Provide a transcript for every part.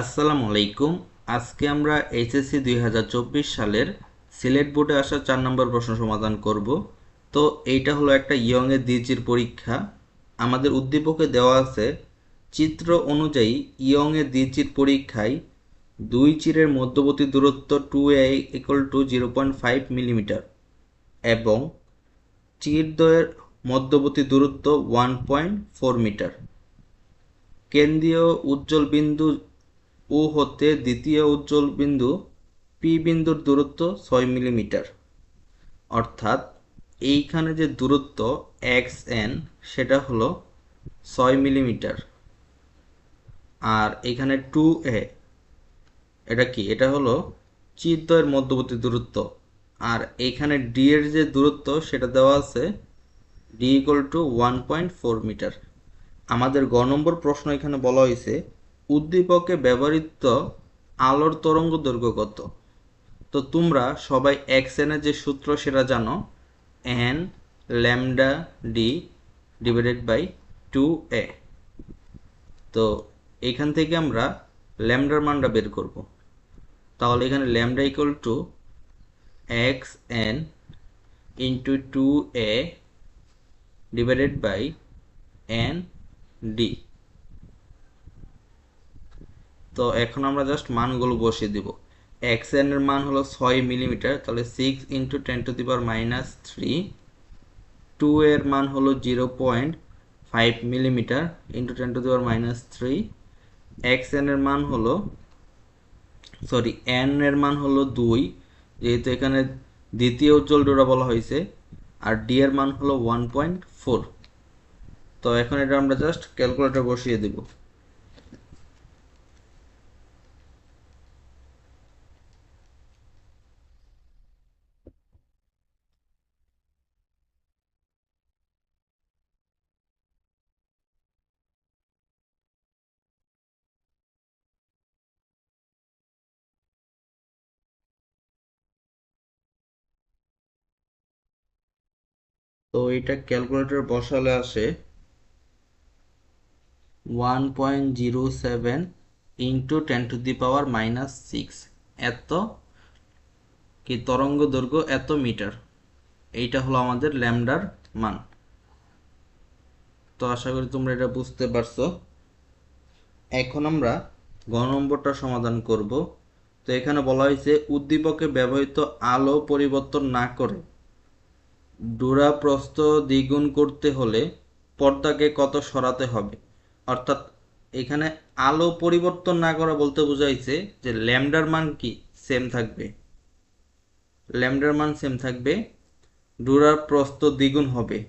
আসসালামু আলাইকুম আজকে আমরা এইচএসসি দুই হাজার চব্বিশ সালের সিলেট বোর্ডে আসা চার নম্বর প্রশ্ন সমাধান করব। তো এইটা হলো একটা ইয়ংয়ের দ্বিচির পরীক্ষা। আমাদের উদ্দীপকে দেওয়া আছে, চিত্র অনুযায়ী ইয়ংয়ের দ্বিচির পরীক্ষায় দুই চিরের মধ্যবর্তী দূরত্ব two a equal to zero point five millimetre এবং চিরদ্বয়ের মধ্যবর্তী দূরত্ব ওয়ান পয়েন্ট ফোর মিটার কেন্দ্রীয় উজ্জ্বল বিন্দু ও হতে দ্বিতীয় উজ্জ্বল বিন্দু পি বিন্দুর দূরত্ব ছয় মিলিমিটার। অর্থাৎ এইখানে যে দূরত্ব এক্স এন, সেটা হলো ছয় মিলিমিটার। আর এখানে টু এ, এটা কি? এটা হলো চিত্তয়ের মধ্যবর্তী দূরত্ব। আর এখানে ডি এর যে দূরত্ব, সেটা দেওয়া আছে D equal to one point four metre. আমাদের গ নম্বর প্রশ্ন এখানে বলা হয়েছে উদ্দীপকে ব্যবহৃত আলোর তরঙ্গ দৈর্ঘ্য কত? তো তোমরা সবাই এক্স এনের যে সূত্র সেটা জানো। N lambda D divided by two a তো এখান থেকে আমরা ল্যামডার মানটা বের করব। তাহলে এখানে lambda equal to X N into two a divided by N D তো এখন আমরা জাস্ট মানগুলো বসিয়ে দিব। এক্স এন এর মান হলো ছয় মিলিমিটার তাহলে six into ten to the power minus three two এর মান হলো zero point five millimetre into ten to the power minus three X N এর মান হলো সরি এন এর মান হলো দুই, যেহেতু এখানে দ্বিতীয় উজ্জ্বল ডোরা বলা হয়েছে, আর ডি এর মান হলো ওয়ান পয়েন্ট ফোর তো এখন এটা আমরা জাস্ট ক্যালকুলেটর বসিয়ে দেব। তো এটা ক্যালকুলেটর বসালে আসে one point zero seven into ten to the power minus six এত কি তরঙ্গ দৈর্ঘ্য এত মিটার? এইটা হলো আমাদের ল্যামডার মান। তো আশা করি তোমরা এটা বুঝতে পারছ। এখন আমরা গ নম্বরটা সমাধান করব। তো এখানে বলা হয়েছে, উদ্দীপকে ব্যবহৃত আলো পরিবর্তন না করে ডোরা প্রস্থ দ্বিগুণ করতে হলে পর্দাকে কত সরাতে হবে? অর্থাৎ এখানে আলো পরিবর্তন না করা বলতে বোঝাইছে যে ল্যামডার মান কি? সেম থাকবে। ল্যামডার মান সেম থাকবে ডোরার প্রস্থ দ্বিগুণ হবে।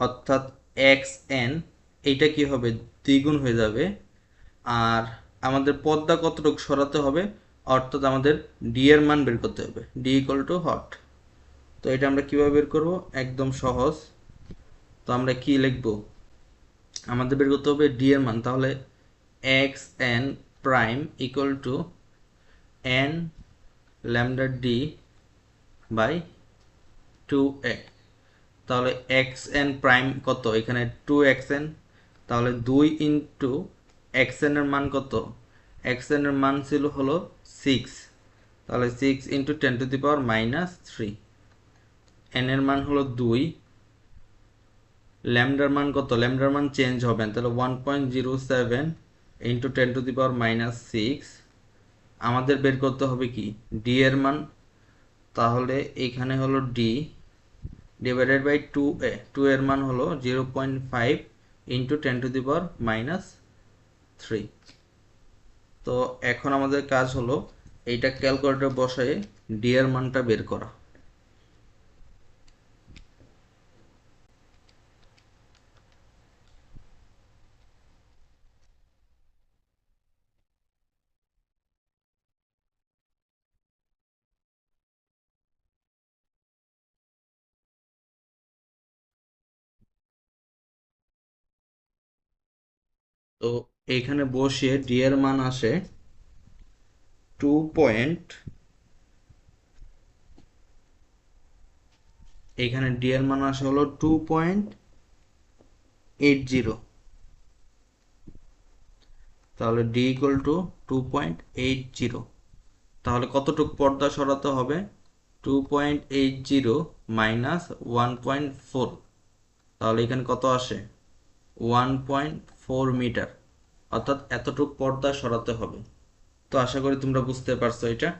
অর্থাৎ এক্স এন, এইটা কি হবে? দ্বিগুণ হয়ে যাবে। আর আমাদের পর্দা কতটুকু সরাতে হবে? অর্থাৎ আমাদের ডি এর মান বের করতে হবে। ডি ইকুয়াল টু হট। তো এটা আমরা কীভাবে বের করব? একদম সহজ। তো আমরা কি লিখব? আমাদের বের করতে হবে ডি এর মান। তাহলে X N prime equal to N lambda D by two a তাহলে এক্স এন প্রাইম কত? এখানে টু এক্স এন তাহলে দুই ইন্টু এক্সের মান কত? এক্সের মান ছিল হলো সিক্স তাহলে six into ten to the power minus three N এর মান হলো দুই। ল্যামডার মান কত? ল্যামডার মান চেঞ্জ হবে। তাহলে one point zero seven into ten to the power minus six আমাদের বের করতে হবে কি? ডি এর মান। তাহলে এখানে হলো D divided by two a two এর মান হলো zero point five into ten to the power minus three তো এখন আমাদের কাজ হলো এইটা ক্যালকুলেটর বসায় ডি এর মানটা বের করা। তো এখানে বসিয়ে ডি এর মান আসে টু পয়েন্ট এখানে ডি এর মান আসে হলো টু পয়েন্ট এইট জিরো তাহলে D equal to two point eight zero তাহলে কতটুক পর্দা সরাতে হবে? Two point eight zero minus one point four তাহলে এখানে কত আসে? ওয়ান পয়েন্ট ফোর মিটার অর্থাৎ এতটুক পর্দা সরাতে হবে। তো আশা করি তোমরা বুঝতে পারছ এটা।